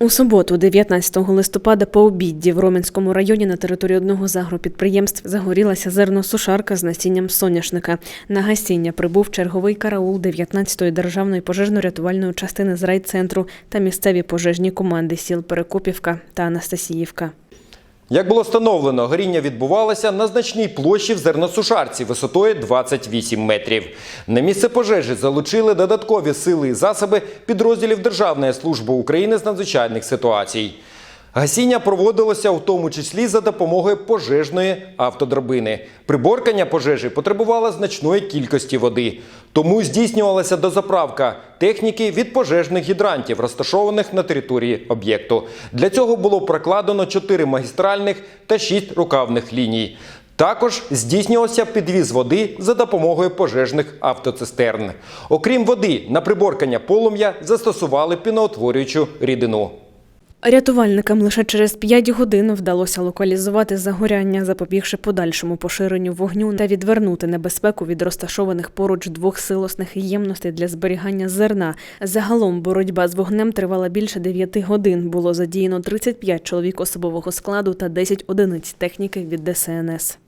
У суботу, 19 листопада, по обідді в Роменському районі на території одного з агропідприємств загорілася зерносушарка з насінням соняшника. На гасіння прибув черговий караул 19-ї державної пожежно-рятувальної частини з райцентру та місцеві пожежні команди сіл Перекопівка та Анастасіївка. Як було встановлено, горіння відбувалося на значній площі в зерносушарці висотою 28 метрів. На місце пожежі залучили додаткові сили і засоби підрозділів Державної служби України з надзвичайних ситуацій. Гасіння проводилося у тому числі за допомогою пожежної автодрабини. Приборкання пожежі потребувало значної кількості води, тому здійснювалася дозаправка техніки від пожежних гідрантів, розташованих на території об'єкту. Для цього було прокладено 4 магістральних та 6 рукавних ліній. Також здійснювався підвіз води за допомогою пожежних автоцистерн. Окрім води, на приборкання полум'я застосували піноутворюючу рідину. Рятувальникам лише через 5 годин вдалося локалізувати загоряння, запобігши подальшому поширенню вогню та відвернути небезпеку від розташованих поруч двох силосних ємностей для зберігання зерна. Загалом боротьба з вогнем тривала більше 9 годин. Було задіяно 35 чоловік особового складу та 10 одиниць техніки від ДСНС.